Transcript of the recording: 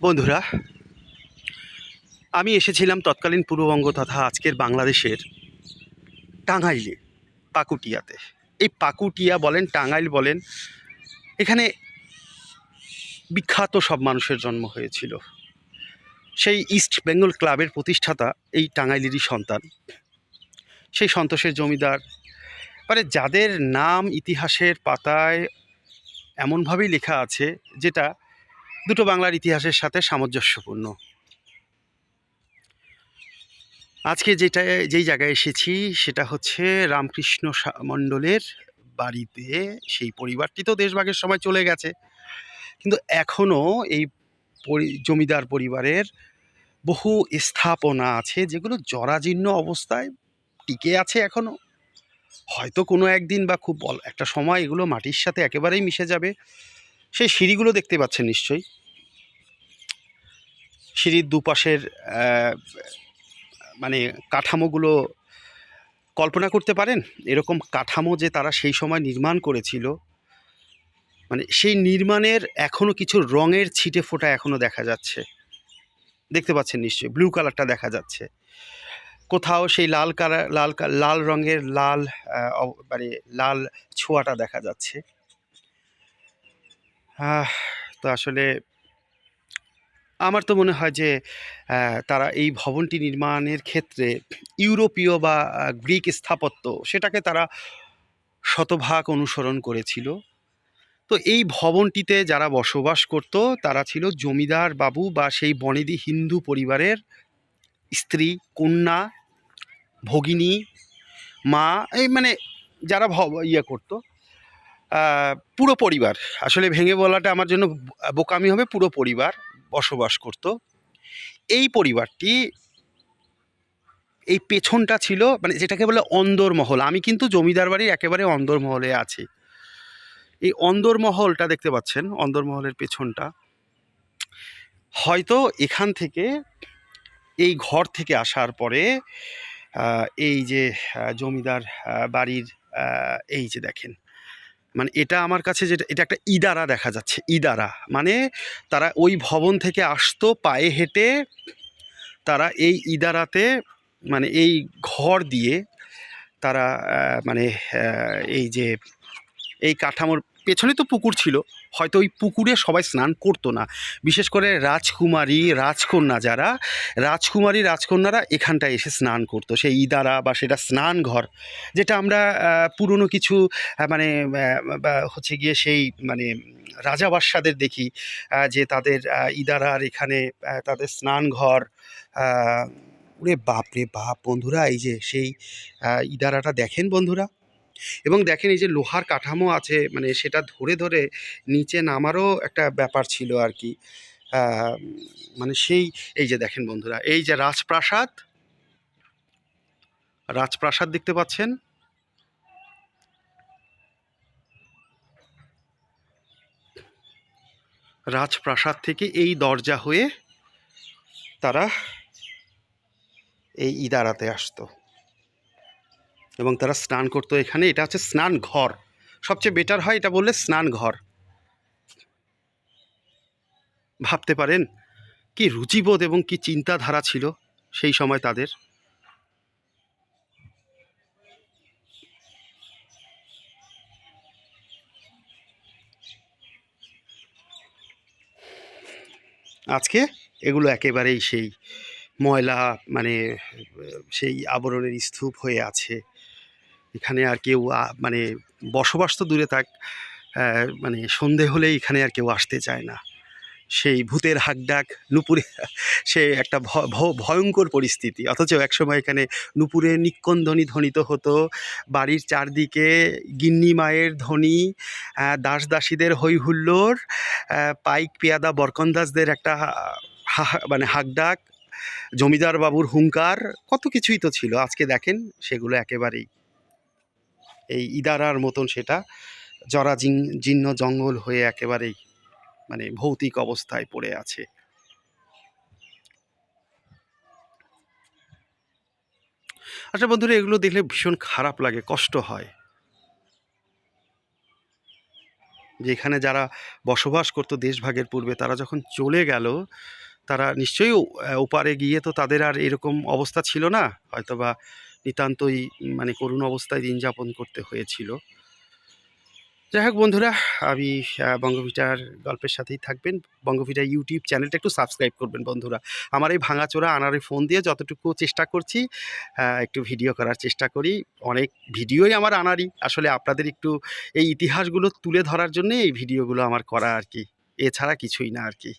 বন্ধুরা, আমি এসেছিলাম তৎকালীন পূর্ববঙ্গ তথা আজকের বাংলাদেশের টাঙ্গাইলে, পাকুটিয়াতে। এই পাকুটিয়া বলেন, টাঙ্গাইল বলেন, এখানে বিখ্যাত সব মানুষের জন্ম হয়েছিল। সেই ইস্ট বেঙ্গল ক্লাবের প্রতিষ্ঠাতা এই টাঙ্গাইলেরই সন্তান। সেই সন্তোষের জমিদার। মানে যাদের নাম ইতিহাসের পাতায় এমনভাবেই লেখা আছে, যেটা দুটো বাংলার ইতিহাসের সাথে সামঞ্জস্যপূর্ণ। আজকে যেটা, যেই জায়গায় এসেছি সেটা হচ্ছে রামকৃষ্ণ মণ্ডলের বাড়িতে। সেই পরিবারটি তো দেশভাগের সময় চলে গেছে। কিন্তু এখনও এই জমিদার পরিবারের বহু স্থাপনা আছে যেগুলো জরাজীর্ণ অবস্থায় টিকে আছে এখনও হয়তো কোনো একদিন বা খুব একটা সময় এগুলো মাটির সাথে একেবারেই মিশে যাবে। সেই সিঁড়িগুলো দেখতে পাচ্ছেন নিশ্চয়ই। সিঁড়ির দুপাশের মানে কাঠামোগুলো কল্পনা করতে পারেন? এরকম কাঠামো যে তারা সেই সময় নির্মাণ করেছিল মানে সেই নির্মাণের এখনও কিছু রঙের ছিটে ফোঁটা এখনও দেখা যাচ্ছে। দেখতে পাচ্ছেন নিশ্চয়ই, ব্লু কালারটা দেখা যাচ্ছে। কোথাও সেই লাল কালার, লাল লাল রঙের লাল মানে লাল ছোঁয়াটা দেখা যাচ্ছে। তো আসলে আমার তো মনে হয় যে তারা এই ভবনটি নির্মাণের ক্ষেত্রে ইউরোপীয় বা গ্রিক স্থাপত্য সেটাকে তারা শতভাগ অনুসরণ করেছিল। তো এই ভবনটিতে যারা বসবাস করত, তারা ছিল জমিদার বাবু বা সেই বনেদি হিন্দু পরিবারের স্ত্রী, কন্যা, ভগিনী, মা, এই মানে যারা ইয়ে করতো। পুরো পরিবার। আসলে ভেঙে বলাটা আমার জন্য বোকামি হবে, পুরো পরিবার বসবাস করত। এই পরিবারটি এই পেছনটা ছিল মানে যেটাকে বলে অন্দরমহল আমি কিন্তু জমিদার বাড়ির একেবারে অন্দরমহলে আছি। এই অন্দরমহলটা দেখতে পাচ্ছেন অন্দরমহলের পেছনটা। হয়তো এখান থেকে, এই ঘর থেকে আসার পরে এই যে জমিদার বাড়ির এই যে দেখেন। মানে এটা আমার কাছে যেটা, এটা একটা ইদারা দেখা যাচ্ছে, ইদারা। মানে তারা ওই ভবন থেকে আসতো, পায়ে হেঁটে তারা এই ইদারাতে মানে এই ঘর দিয়ে তারা মানে এই যে, এই কাঠামোর পেছনে তো পুকুর ছিল, হয়তো ওই পুকুরে সবাই স্নান করতো না। বিশেষ করে রাজকুমারী, রাজকন্যা যারা, রাজকুমারী, রাজকন্যারা এখানটায় এসে স্নান করতো। সেই ইদারা বা সেটা স্নান ঘর, যেটা আমরা পুরনো কিছু মানে হচ্ছে গিয়ে সেই মানে রাজা বাদশাদের দেখি যে তাদের ইদারার এখানে তাদের স্নান ঘর ওরে বাপ রে বাপ বন্ধুরা, এই যে সেই ইদারাটা দেখেন বন্ধুরা? এবং দেখেন এই যে লোহার কাঠামো আছে মানে সেটা ধরে ধরে নিচে নামারও একটা ব্যাপার ছিল আর কি। মানে সেই, এই যে দেখেন বন্ধুরা, এই যে রাজপ্রাসাদ রাজপ্রাসাদ দেখতে পাচ্ছেন? রাজপ্রাসাদ থেকে এই দরজা হয়ে তারা এই ইদারাতে আসতো। এবং তারা স্নান করতো এখানে। এটা হচ্ছে স্নান ঘর। সবচেয়ে বেটার হয় এটা বললে স্নান ঘর। ভাবতে পারেন, কি রুচিবোধ এবং কি চিন্তাধারা ছিল সেই সময় তাদের। আজকে এগুলো একেবারেই সেই ময়লা মানে সেই আবরণের স্তূপ হয়ে আছে। এখানে আর কেউ মানে বসবাস তো দূরে থাক মানে সন্ধে হলেই এখানে আর কেউ আসতে চায় না। সেই ভূতের হাকডাক নুপুরে সে একটা ভয়ঙ্কর পরিস্থিতি। অথচ একসময় এখানে নুপুরে নিক্কনধ্বনি ধ্বনিত হতো বাড়ির চারদিকে গিন্নি মায়ের ধ্বনি দাস দাসীদের হৈ হুল্লোড় আহ, পাইক পেয়াদা বরকন্দাজদের একটা মানে হাকডাক জমিদার বাবুর হুঙ্কার কত কিছুই তো ছিল। আজকে দেখেন সেগুলো একেবারেই এই ইদারার মতন সেটা জরা জীর্ণ জঙ্গল হয়ে একেবারেই মানে ভৌতিক অবস্থায় পড়ে আছে। আচ্ছা বন্ধুরা, এগুলো দেখলে ভীষণ খারাপ লাগে, কষ্ট হয়। যেখানে যারা বসবাস করতো দেশভাগের পূর্বে, তারা যখন চলে গেল, তারা নিশ্চয়ই ওপারে গিয়ে তো তাদের আর এরকম অবস্থা ছিল না। হয়তোবা নিতান্তই মানে করুণ অবস্থায় দিন যাপন করতে হয়েছিল। যাই হোক বন্ধুরা, আমি বঙ্গভিটার গল্পের সাথেই থাকবেন। বঙ্গভিটা ইউটিউব চ্যানেলটা একটু সাবস্ক্রাইব করবেন বন্ধুরা। আমার এই ভাঙাচোরা আনার ফোন দিয়ে যতটুকু চেষ্টা করছি একটু ভিডিও করার চেষ্টা করি। অনেক ভিডিওই আমার আনারই আসলে আপনাদের একটু এই ইতিহাসগুলো তুলে ধরার জন্যে এই ভিডিওগুলো আমার করা আর কি। এছাড়া কিছুই না আর কি।